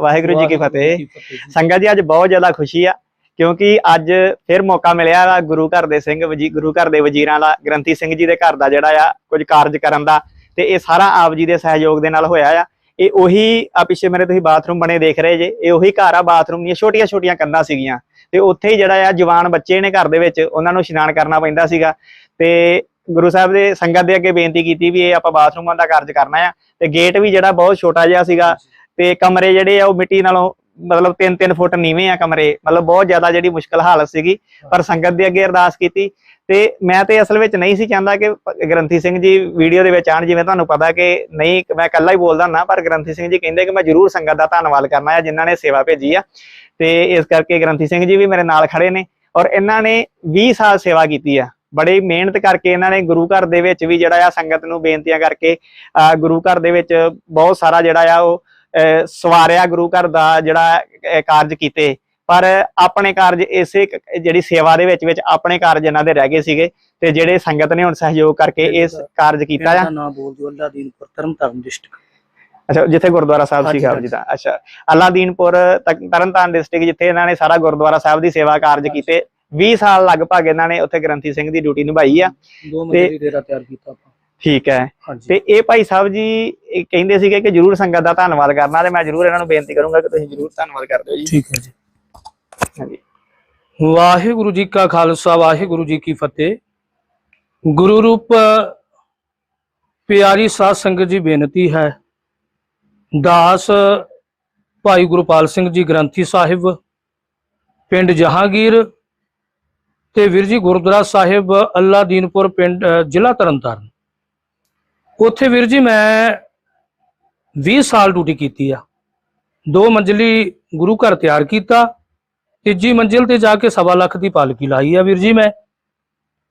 ਵਾਹਿਗੁਰੂ ਜੀ ਕੀ ਫਤਿਹ। ਸੰਗਤ ਜੀ ਅੱਜ ਬਹੁਤ ਜ਼ਿਆਦਾ ਖੁਸ਼ੀ ਆ ਕਿਉਂਕਿ ਅੱਜ ਫਿਰ ਮੌਕਾ ਮਿਲਿਆ ਵਾ ਗੁਰੂ ਘਰ ਦੇ ਸਿੰਘ ਵਜੀ ਗੁਰੂ ਘਰ ਦੇ ਵਜ਼ੀਰਾਂ ਦਾ ਗ੍ਰੰਥੀ ਸਿੰਘ ਜੀ ਦੇ ਘਰ ਦਾ ਜਿਹੜਾ ਆ ਕੁਝ ਕਾਰਜ ਕਰਨ ਦਾ ਤੇ ਇਹ ਸਾਰਾ ਆਪ ਜੀ ਦੇ ਸਹਿਯੋਗ ਦੇ ਨਾਲ ਹੋਇਆ ਆ। ਇਹ ਉਹੀ ਆ ਪਿੱਛੇ ਮੇਰੇ ਤੁਸੀਂ ਬਾਥਰੂਮ ਬਣੇ ਦੇਖ ਰਹੇ ਜੇ ਇਹ ਉਹੀ ਘਰ ਆ ਬਾਥਰੂਮ ਦੀਆਂ ਛੋਟੀਆਂ ਛੋਟੀਆਂ ਕੰਧਾਂ ਸੀਗੀਆਂ। ਤੇ ਉੱਥੇ ਹੀ ਜਿਹੜਾ ਆ ਜਵਾਨ ਬੱਚੇ ਨੇ ਘਰ ਦੇ ਵਿੱਚ ਉਹਨਾਂ ਨੂੰ ਇਸ਼ਨਾਨ ਕਰਨਾ ਪੈਂਦਾ ਸੀਗਾ। ਤੇ ਗੁਰੂ ਸਾਹਿਬ ਦੇ ਸੰਗਤ ਦੇ ਅੱਗੇ ਬੇਨਤੀ ਕੀਤੀ ਵੀ ਇਹ ਆਪਾਂ ਬਾਥਰੂਮਾਂ ਦਾ ਕਾਰਜ ਕਰਨਾ ਆ। ਤੇ ਗੇਟ ਵੀ ਜਿਹੜਾ ਬਹੁਤ ਛੋਟਾ ਜਿਹਾ ਸੀਗਾ ਤੇ ਕਮਰੇ ਜਿਹੜੇ ਆ ਉਹ ਮਿੱਟੀ ਨਾਲੋਂ ਮਤਲਬ 3-3 ਫੁੱਟ ਨੀਵੇਂ ਆ ਕਮਰੇ। ਮਤਲਬ ਬਹੁਤ ਜ਼ਿਆਦਾ ਜਿਹੜੀ ਮੁਸ਼ਕਲ ਹਾਲਤ ਸੀਗੀ, ਪਰ ਸੰਗਤ ਦੇ ਅੱਗੇ ਅਰਦਾਸ ਕੀਤੀ। ਤੇ ਮੈਂ ਤੇ ਅਸਲ ਵਿੱਚ ਨਹੀਂ ਸੀ ਚਾਹੁੰਦਾ ਕਿ ਗ੍ਰੰਥੀ ਸਿੰਘ ਜੀ ਵੀਡੀਓ ਦੇ ਵਿੱਚ ਆਣ ਜਿਵੇਂ ਤੁਹਾਨੂੰ ਪਤਾ ਕਿ ਨਹੀਂ, ਮੈਂ ਇਕੱਲਾ ਹੀ ਬੋਲਦਾ ਨਾ ਪਰ ਗ੍ਰੰਥੀ ਸਿੰਘ ਜੀ ਕਹਿੰਦੇ ਕਿ ਮੈਂ ਜ਼ਰੂਰ ਸੰਗਤ ਦਾ ਧੰਨਵਾਦ ਕਰਨਾ ਹੈ ਜਿਨ੍ਹਾਂ ਨੇ ਸੇਵਾ ਭੇਜੀ ਆ। ਤੇ ਇਸ ਕਰਕੇ ਗ੍ਰੰਥੀ ਸਿੰਘ ਜੀ ਵੀ ਮੇਰੇ ਨਾਲ ਖੜੇ ਨੇ ਔਰ ਇਹਨਾਂ ਨੇ 20 ਸਾਲ ਸੇਵਾ ਕੀਤੀ ਆ। ਬੜੀ ਮਿਹਨਤ ਕਰਕੇ ਇਹਨਾਂ ਨੇ ਗੁਰੂ ਘਰ ਦੇ ਵਿੱਚ ਵੀ ਜਿਹੜਾ ਆ ਸੰਗਤ ਨੂੰ ਬੇਨਤੀਆਂ ਕਰਕੇ, ਅਹ ਗੁਰੂ ਘਰ ਦੇ ਵਿੱਚ ਬਹੁਤ ਸਾਰਾ ਜਿਹੜਾ ਆ ਉਹ ਸਵਾਰਿਆ ਗੁਰੂ ਘਰ ਦਾ ਜਿਹੜਾ ਕਾਰਜ ਕੀਤੇ। ਪਰ ਆਪਣੇ ਕਾਰਜ ਇਸੇ ਜਿਹੜੀ ਸੇਵਾ ਦੇ ਵਿੱਚ ਵਿੱਚ ਆਪਣੇ ਕਾਰਜ ਇਹਨਾਂ ਦੇ ਰਹਿ ਗਏ ਸੀਗੇ ਤੇ ਜਿਹੜੇ ਸੰਗਤ ਨੇ ਹੁਣ ਸਹਿਯੋਗ ਕਰਕੇ ਇਸ ਕਾਰਜ ਕੀਤਾ ਆ। ਦਾ ਨਾਮ ਬੋਲ ਦਿਓ ਅੱਲਾ ਦੀਨਪੁਰ ਧਰਮ ਧਰਮ ਡਿਸਟ੍ਰਿਕਟ ਅੱਛਾ ਜਿੱਥੇ ਗੁਰਦੁਆਰਾ ਸਾਹਿਬ ਸੀਗਾ ਆਪ। ਜੀ ਦਾ। ਅੱਛਾ ਅਲਾਦੀਨਪੁਰ ਤਕ- ਤਰਨਤਾਰਨ ਡਿਸਟ੍ਰਿਕਟ ਜਿੱਥੇ ਇਹਨਾਂ ਨੇ ਸਾਰਾ ਗੁਰਦੁਆਰਾ ਸਾਹਿਬ ਦੀ ਸੇਵਾ ਕਾਰਜ ਕੀਤੇ। 20 ਸਾਲ ਲਗਭਗ ਇਹਨਾਂ ਨੇ ਉੱਥੇ ਗ੍ਰੰਥੀ ਸਿੰਘ ਦੀ ਡਿਊਟੀ ਨਿਭਾਈ ਆ। ਦੋ ਮੰਜ਼ਲੀ ਡੇਰਾ ਤਿਆਰ ਕੀਤਾ ਆਪਾਂ। ਠੀਕ ਹੈ। ਤੇ ਇਹ ਭਾਈ ਸਾਹਿਬ ਜੀ ਇਹ ਕਹਿੰਦੇ ਸੀਗੇ ਕਿ ਜਰੂਰ ਸੰਗਤ ਦਾ ਧੰਨਵਾਦ ਕਰਨਾ ਤੇ ਮੈਂ ਜਰੂਰ ਇਹਨਾਂ ਨੂੰ ਬੇਨਤੀ ਕਰੂੰਗਾ ਕਿ ਤੁਸੀਂ ਜਰੂਰ ਧੰਨਵਾਦ ਕਰ ਦਿਓ ਜੀ। ਠੀਕ ਹੈ ਜੀ। ਹਾਂਜੀ। ਵਾਹਿਗੁਰੂ ਜੀ ਕਾ ਖਾਲਸਾ ਵਾਹਿਗੁਰੂ ਜੀ ਕੀ ਫਤਿਹ। ਗੁਰੂ ਰੂਪ ਪਿਆਰੀ ਸਾਧ ਸੰਗਤ ਜੀ ਬੇਨਤੀ ਹੈ। ਦਾਸ ਭਾਈ ਗੁਰਪਾਲ ਸਿੰਘ ਜੀ ਗ੍ਰੰਥੀ ਸਾਹਿਬ ਪਿੰਡ ਜਹਾਂਗੀਰ ਤੇ ਵੀਰ ਜੀ ਗੁਰਦੁਆਰਾ ਸਾਹਿਬ ਅੱਲਾ ਦੀਨਪੁਰ ਪਿੰਡ ਜ਼ਿਲ੍ਹਾ ਤਰਨਤਾਰਨ। ਉੱਥੇ ਵੀਰ ਜੀ ਮੈਂ 20 ਸਾਲ ਡਿਊਟੀ ਕੀਤੀ ਆ। ਦੋ ਮੰਜ਼ਲੀ ਗੁਰੂ ਘਰ ਤਿਆਰ ਕੀਤਾ, ਤੀਜੀ ਮੰਜ਼ਿਲ ਤੇ ਜਾ ਕੇ ਸਵਾ ਲੱਖ ਦੀ ਪਾਲਕੀ ਲਾਈ ਆ ਵੀਰ ਜੀ ਮੈਂ।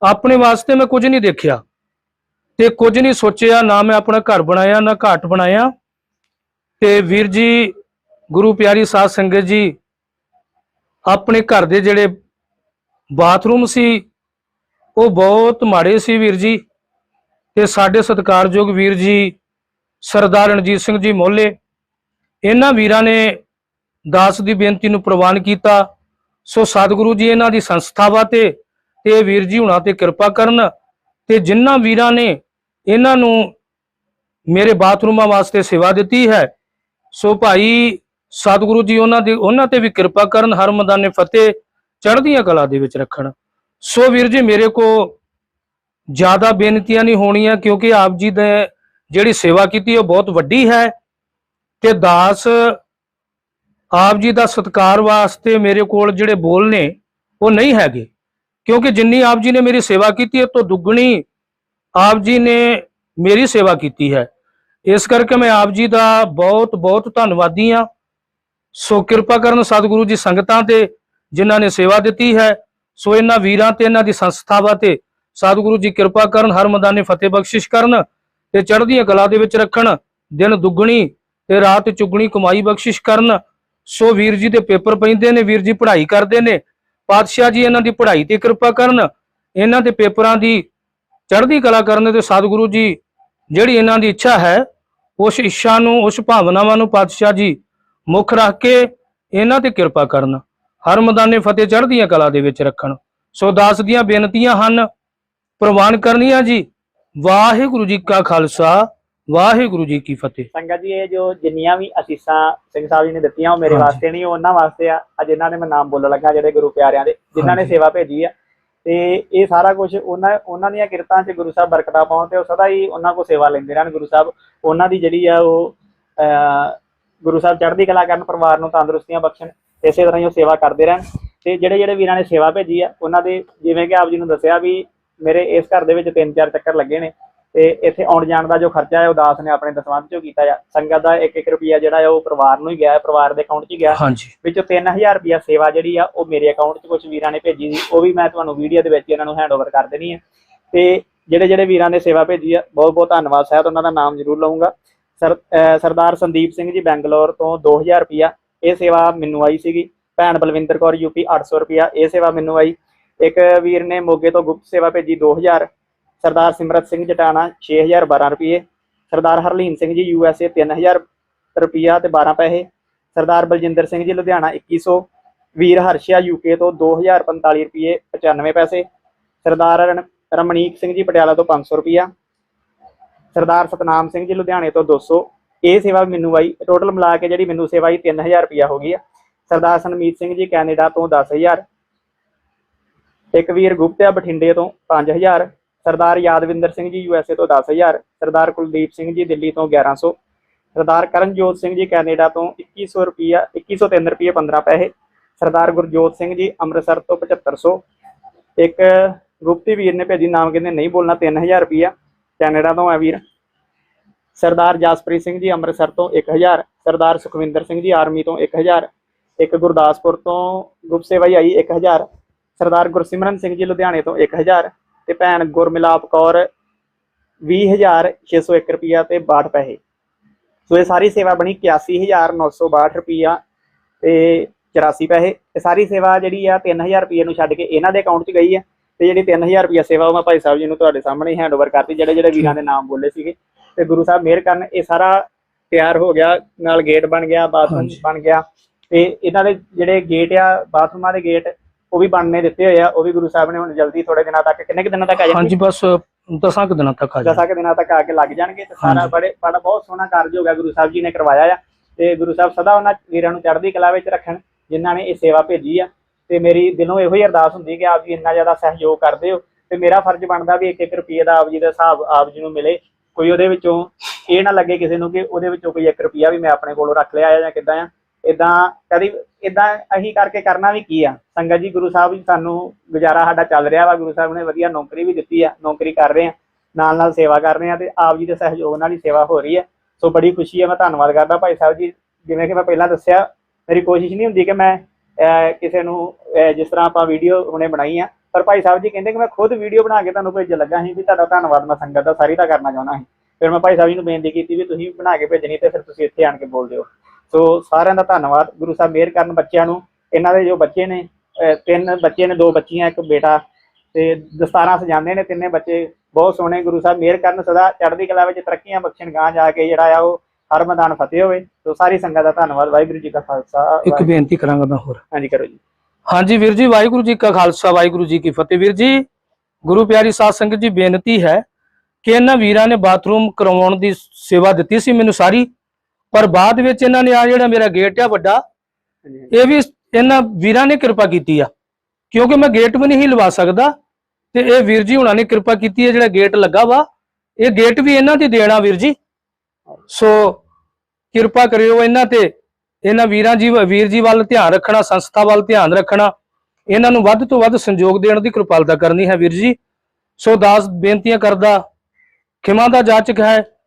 ਆਪਣੇ ਵਾਸਤੇ ਮੈਂ ਕੁਝ ਨਹੀਂ ਦੇਖਿਆ ਤੇ ਕੁਝ ਨਹੀਂ ਸੋਚਿਆ, ਨਾ ਮੈਂ ਆਪਣਾ ਘਰ ਬਣਾਇਆ, ਨਾ ਘਾਟ ਬਣਾਇਆ। ਤੇ ਵੀਰ ਜੀ, ਗੁਰੂ ਪਿਆਰੀ ਸਾਧ ਸੰਗਤ ਜੀ, ਆਪਣੇ ਘਰ ਦੇ ਜਿਹੜੇ ਬਾਥਰੂਮ ਸੀ, ਉਹ ਬਹੁਤ ਮਾੜੇ ਸੀ ਵੀਰ ਜੀ। ਤੇ ਸਾਡੇ ਸਤਿਕਾਰਯੋਗ ਵੀਰ ਜੀ ਸਰਦਾਰ ਰਣਜੀਤ ਸਿੰਘ ਜੀ ਮੋਹਲੇ ਇਹਨਾਂ ਵੀਰਾਂ ਨੇ ਦਾਸ ਦੀ ਬੇਨਤੀ ਨੂੰ ਪ੍ਰਵਾਨ ਕੀਤਾ। ਸੋ ਸਤਿਗੁਰੂ ਜੀ ਇਹਨਾਂ ਦੀ ਸੰਸਥਾਵਾਂ ਤੇ ਤੇ ਵੀਰ ਜੀ ਹੁਣਾਂ ਤੇ ਕਿਰਪਾ ਕਰਨ ਤੇ ਜਿਨ੍ਹਾਂ ਵੀਰਾਂ ਨੇ ਇਹਨਾਂ ਨੂੰ ਮੇਰੇ ਬਾਥਰੂਮਾਂ ਵਾਸਤੇ ਸੇਵਾ ਦਿੱਤੀ ਹੈ, ਸੋ ਭਾਈ ਸਤਿਗੁਰੂ ਜੀ ਉਹਨਾਂ ਦੀ, ਉਹਨਾਂ ਤੇ ਵੀ ਕਿਰਪਾ ਕਰਨ ਹਰ ਮਦਾਨੇ ਫਤਿਹ ਚੜ੍ਹਦੀਆਂ ਕਲਾ ਦੇ ਵਿੱਚ ਰੱਖਣ। ਸੋ ਵੀਰ ਜੀ ਮੇਰੇ ਕੋ ਜ਼ਿਆਦਾ ਬੇਨਤੀਆਂ ਨਹੀਂ ਹੋਣੀਆਂ ਕਿਉਂਕਿ ਆਪ ਜੀ ਦੇ ਜਿਹੜੀ ਸੇਵਾ ਕੀਤੀ ਉਹ ਬਹੁਤ ਵੱਡੀ ਹੈ ਤੇ ਦਾਸ ਆਪ ਜੀ ਦਾ ਸਤਕਾਰ ਵਾਸਤੇ ਮੇਰੇ ਕੋਲ ਜਿਹੜੇ ਬੋਲ ਨੇ ਉਹ ਨਹੀਂ ਹੈਗੇ। ਕਿਉਂਕਿ ਜਿੰਨੀ ਆਪ ਜੀ ਨੇ ਮੇਰੀ ਸੇਵਾ ਕੀਤੀ ਹੈ ਤੋਂ ਦੁੱਗਣੀ ਆਪ ਜੀ ਨੇ ਮੇਰੀ ਸੇਵਾ ਕੀਤੀ ਹੈ। ਇਸ ਕਰਕੇ ਮੈਂ ਆਪ ਜੀ ਦਾ ਬਹੁਤ ਬਹੁਤ ਧੰਨਵਾਦੀ ਹਾਂ। ਸੋ ਕਿਰਪਾ ਕਰਨ ਸਤਿਗੁਰੂ ਜੀ ਸੰਗਤਾਂ ਤੇ ਜਿਨ੍ਹਾਂ ਨੇ ਸੇਵਾ ਦਿੱਤੀ ਹੈ, ਸੋ ਇਹਨਾਂ ਵੀਰਾਂ ਤੇ, ਇਹਨਾਂ ਦੀ ਸੰਸਥਾਵਾਂ ਤੇ ਸਤਿਗੁਰੂ ਜੀ ਕਿਰਪਾ ਕਰਨ, ਹਰ ਮੈਦਾਨੇ ਫਤਿਹ ਬਖਸ਼ਿਸ਼ ਕਰਨ ਤੇ ਚੜ੍ਹਦੀਆਂ ਕਲਾ ਦੇ ਵਿੱਚ ਰੱਖਣ, ਦਿਨ ਦੁੱਗਣੀ ਤੇ ਰਾਤ ਚੁਗਣੀ ਕਮਾਈ ਬਖਸ਼ਿਸ਼ ਕਰਨ। ਸੋ ਵੀਰ ਜੀ ਦੇ ਪੇਪਰ ਪੈਂਦੇ ਨੇ, ਵੀਰ ਜੀ ਪੜ੍ਹਾਈ ਕਰਦੇ ਨੇ। ਪਾਤਸ਼ਾਹ ਜੀ ਇਹਨਾਂ ਦੀ ਪੜ੍ਹਾਈ ਤੇ ਕਿਰਪਾ ਕਰਨ, ਇਹਨਾਂ ਦੇ ਪੇਪਰਾਂ ਦੀ ਚੜ੍ਹਦੀ ਕਲਾ ਕਰਨ ਤੇ ਸਤਿਗੁਰੂ ਜੀ ਜਿਹੜੀ ਇਹਨਾਂ ਦੀ ਇੱਛਾ ਹੈ, ਉਸ ਇੱਛਾ ਨੂੰ, ਉਸ ਭਾਵਨਾਵਾਂ ਨੂੰ ਪਾਤਸ਼ਾਹ ਜੀ ਮੁੱਖ ਰੱਖ ਕੇ ਇਹਨਾਂ ਤੇ ਕਿਰਪਾ ਕਰਨ, ਹਰ ਮੈਦਾਨੇ ਫਤਿਹ ਚੜ੍ਹਦੀਆਂ ਕਲਾ ਦੇ ਵਿੱਚ ਰੱਖਣ। ਸੋ ਦਾਸ ਦੀਆਂ ਬੇਨਤੀਆਂ ਹਨ ਪ੍ਰਵਾਨ ਕਰਨੀਆਂ ਜੀ। ਵਾਹਿਗੁਰੂ ਜੀ ਕਾ ਖਾਲਸਾ ਵਾਹਿਗੁਰੂ ਜੀ ਕੀ ਫਤਿਹ। ਸੰਗਤ ਜੀ ਇਹ ਜੋ ਜਿੰਨੀਆਂ ਵੀ ਅਸੀਸਾਂ ਸਿੰਘ ਸਾਹਿਬ ਜੀ ਨੇ ਦਿੱਤੀਆਂ ਉਹ ਮੇਰੇ। ਵਾਸਤੇ ਨਹੀਂ ਉਹ ਉਹਨਾਂ ਵਾਸਤੇ ਆ। ਅੱਜ ਇਹਨਾਂ ਨੇ ਮੈਂ ਨਾਮ ਬੋਲਣ ਲੱਗਾ ਜਿਹੜੇ ਗੁਰੂ ਪਿਆਰਿਆਂ ਦੇ ਜਿਨ੍ਹਾਂ ਨੇ। ਸੇਵਾ ਭੇਜੀ ਆ। ਤੇ ਇਹ ਸਾਰਾ ਕੁਝ ਉਹਨਾਂ ਉਹਨਾਂ ਦੀਆਂ ਕਿਰਤਾਂ 'ਚ ਗੁਰੂ ਸਾਹਿਬ ਬਰਕਤਾਂ ਪਾਉਣ ਤੇ ਉਹ ਸਦਾ ਹੀ ਉਹਨਾਂ ਕੋ ਸੇਵਾ ਲੈਂਦੇ ਰਹਿਣ ਗੁਰੂ ਸਾਹਿਬ। ਉਹਨਾਂ ਦੀ ਜਿਹੜੀ ਆ ਉਹ ਗੁਰੂ ਸਾਹਿਬ ਚੜ੍ਹਦੀ ਕਲਾ ਕਰਨ ਪਰਿਵਾਰ ਨੂੰ ਤੰਦਰੁਸਤੀਆਂ ਬਖਸ਼ਣ ਇਸੇ ਤਰ੍ਹਾਂ ਹੀ ਉਹ ਸੇਵਾ ਕਰਦੇ ਰਹਿਣ। ਤੇ ਜਿਹੜੇ ਜਿਹੜੇ ਵੀਰਾਂ ਨੇ ਸੇਵਾ ਭੇਜੀ ਆ ਉਹਨਾਂ ਦੇ ਜਿਵੇਂ ਕਿ ਆਪ ਜੀ ਨੂੰ ਦੱਸਿਆ ਵੀ ਮੇਰੇ ਇਸ ਘਰ ਦੇ ਵਿੱਚ ਤਿੰਨ ਚਾਰ ਚੱਕਰ ਲੱਗੇ ਨੇ ਤੇ ਇੱਥੇ ਆਉਣ ਜਾਣ ਦਾ ਜੋ ਖਰਚਾ ਹੈ ਉਹ ਦਾਸ ਨੇ ਆਪਣੇ ਦਸਵੰਧ ਚੋਂ ਕੀਤਾ ਆ। ਸੰਗਤ ਦਾ 1-1 ਰੁਪਿਆ ਜਿਹੜਾ ਹੈ ਉਹ ਪਰਿਵਾਰ ਨੂੰ ਹੀ ਗਿਆ ਹੈ ਪਰਿਵਾਰ ਦੇ ਅਕਾਊਂਟ 'ਚ ਹੀ ਗਿਆ। ਵਿੱਚੋਂ 3000 ਰੁਪਿਆ ਸੇਵਾ ਜਿਹੜੀ ਆ ਉਹ ਮੇਰੇ ਅਕਾਊਂਟ 'ਚ ਕੁਝ ਵੀਰਾਂ ਨੇ ਭੇਜੀ ਸੀ ਉਹ ਵੀ ਮੈਂ ਤੁਹਾਨੂੰ ਵੀਡੀਓ ਦੇ ਵਿੱਚ ਇਹਨਾਂ ਨੂੰ ਹੈਂਡਓਵਰ ਕਰ ਦੇਣੀ ਹੈ ਤੇ ਜਿਹੜੇ ਜਿਹੜੇ ਵੀਰਾਂ ਨੇ ਸੇਵਾ ਭੇਜੀ ਆ ਬਹੁਤ ਬਹੁਤ ਧੰਨਵਾਦ। ਸਾਹਿਬ ਉਹਨਾਂ ਦਾ ਨਾਮ ਜ਼ਰੂਰ ਲਵਾਂਗਾ ਸਰਦਾਰ ਸੰਦੀਪ ਸਿੰਘ ਜੀ ਬੈਂਗਲੌਰ ਤੋਂ 2000 ਰੁਪਿਆ ਇਹ ਸੇਵਾ ਮੈਨੂੰ ਆਈ ਸੀਗੀ। ਭੈਣ ਬਲਵਿੰਦਰ ਕੌਰ ਯੂਪੀ 800 ਰੁਪਿਆ ਇਹ ਸੇਵਾ ਮੈਨੂੰ ਆਈ। ਇੱਕ ਵੀਰ ਨੇ ਮੋਗੇ ਤੋਂ ਗੁਪਤ ਸੇਵਾ ਭੇਜੀ 2000 ਸਰਦਾਰ ਸਿਮਰਤ ਸਿੰਘ ਜਟਾਣਾ 6012 ਰੁਪਏ। ਸਰਦਾਰ Harleen Singh ji U S A 3000 ਰੁਪਿਆ ਤੇ 12 ਪੈਸੇ। ਸਰਦਾਰ ਬਲਜਿੰਦਰ ਸਿੰਘ ਜੀ ਲੁਧਿਆਣਾ 2100 ਵੀਰ ਹਰਸ਼ਿਆ ਯੂਕੇ ਤੋਂ 2045 ਰੁਪਏ 95 ਪੈਸੇ। ਸਰਦਾਰ ਰਣ- ਰਮਣੀਕ ਸਿੰਘ ਜੀ ਪਟਿਆਲਾ ਤੋਂ 500 ਰੁਪਿਆ ਸਰਦਾਰ ਸਤਨਾਮ ਸਿੰਘ ਜੀ ਲੁਧਿਆਣੇ ਤੋਂ 200 ਇਹ ਸੇਵਾ ਮੈਨੂੰ ਆਈ ਟੋਟਲ ਮਿਲਾ ਕੇ ਜਿਹੜੀ ਮੈਨੂੰ ਸੇਵਾ ਆਈ 3000 ਰੁਪਿਆ ਹੋ ਗਈ ਆ। ਸਰਦਾਰ ਸਨਮੀਤ ਸਿੰਘ ਜੀ ਕੈਨੇਡਾ ਤੋਂ 10000 ਇੱਕ ਵੀਰ ਗੁਪਤਿਆ ਬਠਿੰਡੇ ਤੋਂ 5000 ਸਰਦਾਰ ਯਾਦਵਿੰਦਰ ਸਿੰਘ ਜੀ ਯੂਐਸਏ ਤੋਂ 10000 ਸਰਦਾਰ ਕੁਲਦੀਪ ਸਿੰਘ ਜੀ ਦਿੱਲੀ ਤੋਂ 1100 ਸਰਦਾਰ ਕਰਨਜੋਤ ਸਿੰਘ ਜੀ ਕੈਨੇਡਾ ਤੋਂ 2100 ਰੁਪਿਆ 2103 ਰੁਪਏ 15 ਪੈਸੇ, ਸਰਦਾਰ ਗੁਰਜੋਤ ਸਿੰਘ ਜੀ ਅੰਮ੍ਰਿਤਸਰ ਤੋਂ 7500 ਇੱਕ ਗੁਪਤੀ ਵੀਰ ਨੇ ਭੇਜੀ, ਨਾਮ ਕਹਿੰਦੇ ਨਹੀਂ ਬੋਲਣਾ 3000 ਰੁਪਿਆ ਕੈਨੇਡਾ ਤੋਂ ਆ ਵੀਰ। ਸਰਦਾਰ ਜਸਪ੍ਰੀਤ ਸਿੰਘ ਜੀ ਅੰਮ੍ਰਿਤਸਰ ਤੋਂ 1000 ਸਰਦਾਰ ਸੁਖਵਿੰਦਰ ਸਿੰਘ ਜੀ ਆਰਮੀ ਤੋਂ 1000 ਇੱਕ ਗੁਰਦਾਸਪੁਰ ਤੋਂ ਗੁਪਤ ਸੇਵਾ ਹੀ ਆਈ 1000 ਸਰਦਾਰ ਗੁਰਸਿਮਰਨ ਸਿੰਘ ਜੀ ਲੁਧਿਆਣੇ ਤੋਂ 1000 ਤੇ ਭੈਣ ਗੁਰਮਿਲਾਪ ਕੌਰ 20601 ਰੁਪਿਆ ਤੇ 62 ਪੈਸੇ। ਸੋ ਇਹ ਸਾਰੀ ਸੇਵਾ ਬਣੀ 81962 ਰੁਪਿਆ ਤੇ 84 ਪੈਸੇ। ਇਹ ਸਾਰੀ ਸੇਵਾ ਜਿਹੜੀ ਆ 3000 ਰੁਪਏ ਨੂੰ ਛੱਡ ਕੇ ਇਹਨਾਂ ਦੇ ਅਕਾਊਂਟ 'ਚ ਗਈ ਆ ਤੇ ਜਿਹੜੀ 3000 ਰੁਪਿਆ ਸੇਵਾ ਉਹ ਮੈਂ ਭਾਈ ਸਾਹਿਬ ਜੀ ਨੂੰ ਤੁਹਾਡੇ ਸਾਹਮਣੇ ਹੈਂਡਓਵਰ ਕਰਤੀ ਜਿਹੜੇ ਜਿਹੜੇ ਵੀਰਾਂ ਦੇ ਨਾਮ ਬੋਲੇ ਸੀਗੇ। ਤੇ ਗੁਰੂ ਸਾਹਿਬ ਮਿਹਰ ਕਰਨ ਇਹ ਸਾਰਾ ਤਿਆਰ ਹੋ ਗਿਆ ਨਾਲ ਗੇਟ ਬਣ ਗਿਆ ਬਾਥਰੂਮ। ਬਣ ਗਿਆ ਤੇ ਇਹਨਾਂ ਦੇ ਜਿਹੜੇ ਗੇਟ ਆ ਬਾਥਰੂਮਾਂ ਦੇ ਗੇਟ ਉਹ ਵੀ ਬਣਨੇ ਦਿੱਤੇ ਹੋਏ ਆ ਉਹ ਵੀ ਗੁਰੂ ਸਾਹਿਬ ਨੇ ਹੁਣ ਜਲਦੀ ਥੋੜੇ ਦਿਨਾਂ ਤੱਕ ਕਿੰਨੇ ਕੁ ਦਿਨਾਂ ਤੱਕ ਆ ਜਾਣਗੇ? ਹਾਂਜੀ ਬਸ ਦਸਾਂ ਕੁ ਦਿਨਾਂ ਤੱਕ ਆ ਜਾਣਾ ਦਸਾਂ ਕੁ ਦਿਨਾਂ ਤੱਕ ਆ ਕੇ ਲੱਗ ਜਾਣਗੇ ਤੇ ਸਾਰਾ। ਬੜੇ ਬੜਾ ਬਹੁਤ ਸੋਹਣਾ ਕਾਰਜ ਹੋ ਗਿਆ ਗੁਰੂ ਸਾਹਿਬ ਜੀ ਨੇ ਕਰਵਾਇਆ ਆ ਤੇ ਗੁਰੂ ਸਾਹਿਬ ਸਦਾ ਉਹਨਾਂ ਵੀਰਾਂ ਨੂੰ ਚੜ੍ਹਦੀ ਕਲਾ ਵਿੱਚ ਰੱਖਣ ਜਿਨ੍ਹਾਂ ਨੇ ਇਹ ਸੇਵਾ ਭੇਜੀ ਆ। ਤੇ ਮੇਰੀ ਦਿਲੋਂ ਇਹੋ ਹੀ ਅਰਦਾਸ ਹੁੰਦੀ ਕਿ ਆਪ ਜੀ ਇੰਨਾ ਜ਼ਿਆਦਾ ਸਹਿਯੋਗ ਕਰਦੇ ਹੋ ਤੇ ਮੇਰਾ ਫਰਜ਼ ਬਣਦਾ ਵੀ ਇੱਕ ਇੱਕ ਰੁਪਈਏ ਦਾ ਆਪ ਜੀ ਦਾ ਹਿਸਾਬ ਆਪ ਜੀ ਨੂੰ ਮਿਲੇ। ਕੋਈ ਉਹਦੇ ਵਿੱਚੋਂ ਇਹ ਨਾ ਲੱਗੇ ਕਿਸੇ ਨੂੰ ਕਿ ਉਹਦੇ ਵਿੱਚੋਂ ਕੋਈ 1 ਰੁਪਿਆ ਵੀ ਮੈਂ ਆਪਣੇ ਕੋਲੋਂ ਰੱਖ ਲਿਆ ਜਾਂ ਕਿੱਦਾਂ ਆ। ਇਦਾਂ ਕਦੀ ਇਦਾਂ ਅਸੀਂ ਕਰਕੇ ਕਰਨਾ ਵੀ ਕੀ ਆ? ਸੰਗਤ ਜੀ ਗੁਰੂ ਸਾਹਿਬ ਜੀ ਸਾਨੂੰ ਗੁਜ਼ਾਰਾ ਸਾਡਾ ਚੱਲ ਰਿਹਾ ਵਾ। ਗੁਰੂ ਸਾਹਿਬ ਨੇ ਵਧੀਆ ਨੌਕਰੀ ਵੀ ਦਿੱਤੀ ਆ। ਨੌਕਰੀ ਕਰ ਰਹੇ ਆ। ਨਾਲ ਨਾਲ ਸੇਵਾ ਕਰ ਰਹੇ ਆ ਤੇ ਆਪ ਜੀ ਦੇ ਸਹਿਯੋਗ ਨਾਲ ਹੀ ਸੇਵਾ ਹੋ ਰਹੀ ਹੈ ਸੋ ਬੜੀ ਖੁਸ਼ੀ ਹੈ ਮੈਂ ਧੰਨਵਾਦ ਕਰਦਾ ਭਾਈ ਸਾਹਿਬ ਜੀ। ਜਿਵੇਂ ਕਿ ਮੈਂ ਪਹਿਲਾਂ ਦੱਸਿਆ ਮੇਰੀ ਕੋਸ਼ਿਸ਼ ਨਹੀਂ ਹੁੰਦੀ ਕਿ ਮੈਂ ਅਹ, ਕਿਸੇ ਨੂੰ ਅਹ, ਜਿਸ ਤਰ੍ਹਾਂ ਆਪਾਂ ਵੀਡੀਓ ਹੁਣੇ ਬਣਾਈ ਆ। ਪਰ ਭਾਈ ਸਾਹਿਬ ਜੀ ਕਹਿੰਦੇ ਕਿ ਮੈਂ ਖੁਦ ਵੀਡੀਓ ਬਣਾ ਕੇ ਤੁਹਾਨੂੰ ਭੇਜਣ ਲੱਗਾ ਸੀ ਵੀ ਤੁਹਾਡਾ ਧੰਨਵਾਦ ਮੈਂ ਸੰਗਤ ਦਾ ਸਾਰੀ ਦਾ ਕਰਨਾ ਚਾਹੁੰਦਾ ਸੀ। ਫਿਰ ਮੈਂ ਭਾਈ ਸਾਹਿਬ ਜੀ ਨੂੰ ਬੇਨਤੀ ਕੀਤੀ ਵੀ ਤੁਸੀਂ ਬਣਾ ਕੇ ਭੇਜਣੀ ਤੇ ਫਿਰ ਤੁਸੀਂ ਇੱਥੇ ਆਣ ਕੇ ਬੋਲ ਦਿਓ ਸੋ ਸਾਰਿਆਂ ਦਾ ਧੰਨਵਾਦ। ਗੁਰੂ ਸਾਹਿਬ ਮਿਹਰ ਕਰਨ ਬੱਚਿਆਂ ਨੂੰ। ਇਹਨਾਂ ਦੇ ਜੋ ਬੱਚੇ ਨੇ ਤਿੰਨ ਬੱਚੇ ਨੇ ਦੋ ਬੱਚੀਆਂ ਇੱਕ ਬੇਟਾ। ਤੇ ਦਸਤਾਰਾਂ ਸਜਾਉਂਦੇ ਨੇ ਤਿੰਨੇ ਬੱਚੇ। ਬਹੁਤ ਸੋਹਣੇ ਗੁਰੂ ਸਾਹਿਬ ਮਿਹਰ ਕਰਨ ਸਦਾ ਚੜ੍ਹਦੀ ਕਲਾ ਵਿੱਚ ਤਰੱਕੀਆਂ ਬਖਸ਼ਣ ਗਾਂ ਜਾ ਕੇ ਜਿਹੜਾ ਆ ਉਹ ਹਰ ਮੈਦਾਨ ਫਤਿਹ ਹੋਵੇ। ਸੋ ਸਾਰੀ ਸੰਗਤ ਦਾ ਧੰਨਵਾਦ। ਵਾਹਿਗੁਰੂ ਜੀ ਕਾ ਖਾਲਸਾ ਇੱਕ ਬੇਨਤੀ ਕਰਾਂਗਾ ਮੈਂ ਹੋਰ। ਹਾਂਜੀ ਕਰੋ ਜੀ। ਹਾਂਜੀ ਵੀਰ ਜੀ ਵਾਹਿਗੁਰੂ ਜੀ ਕਾ ਖਾਲਸਾ ਵਾਹਿਗੁਰੂ ਜੀ ਕੀ ਫਤਿਹ। ਵੀਰ ਜੀ ਗੁਰੂ ਪਿਆਰੀ ਸਾਧ ਸੰਗਤ ਜੀ ਬੇਨਤੀ ਹੈ ਕਿ ਇਹਨਾਂ ਵੀਰਾਂ ਨੇ ਬਾਥਰੂਮ ਕਰਵਾਉਣ ਦੀ ਸੇਵਾ ਦਿੱਤੀ ਸੀ। ਮੈਨੂੰ ਸਾਰੀ ਪਰ ਬਾਅਦ ਵਿੱਚ ਇਹਨਾਂ ਨੇ ਆ ਜਿਹੜਾ ਮੇਰਾ ਗੇਟ ਆ ਵੱਡਾ ਇਹ ਵੀ ਇਹਨਾਂ ਵੀਰਾਂ ਨੇ ਕਿਰਪਾ ਕੀਤੀ ਆ। ਕਿਉਂਕਿ ਮੈਂ ਗੇਟ ਵੀ ਨਹੀਂ ਲਵਾ ਸਕਦਾ ਤੇ ਇਹ ਵੀਰ ਜੀ ਹੁਣਾਂ ਨੇ ਕਿਰਪਾ ਕੀਤੀ ਹੈ ਜਿਹੜਾ ਗੇਟ ਲੱਗਾ ਵਾ ਇਹ ਗੇਟ ਵੀ ਇਹਨਾਂ ਦੀ ਦੇਣਾ ਵੀਰ ਜੀ। ਸੋ ਕਿਰਪਾ ਕਰਿਓ ਇਹਨਾਂ ਤੇ ਇਹਨਾਂ ਵੀਰਾਂ ਜੀ ਵੀਰ ਜੀ ਵੱਲ ਧਿਆਨ ਰੱਖਣਾ ਸੰਸਥਾ ਵੱਲ ਧਿਆਨ ਰੱਖਣਾ ਇਹਨਾਂ ਨੂੰ ਵੱਧ ਤੋਂ ਵੱਧ ਸੰਯੋਗ ਦੇਣ ਦੀ ਕਿਰਪਾਲਤਾ ਕਰਨੀ ਹੈ ਵੀਰ ਜੀ। ਸੋ ਦਾਸ ਬੇਨਤੀਆਂ ਕਰਦਾ ਖਿਮਾ ਦਾ ਜਾਚਕ ਹੈ।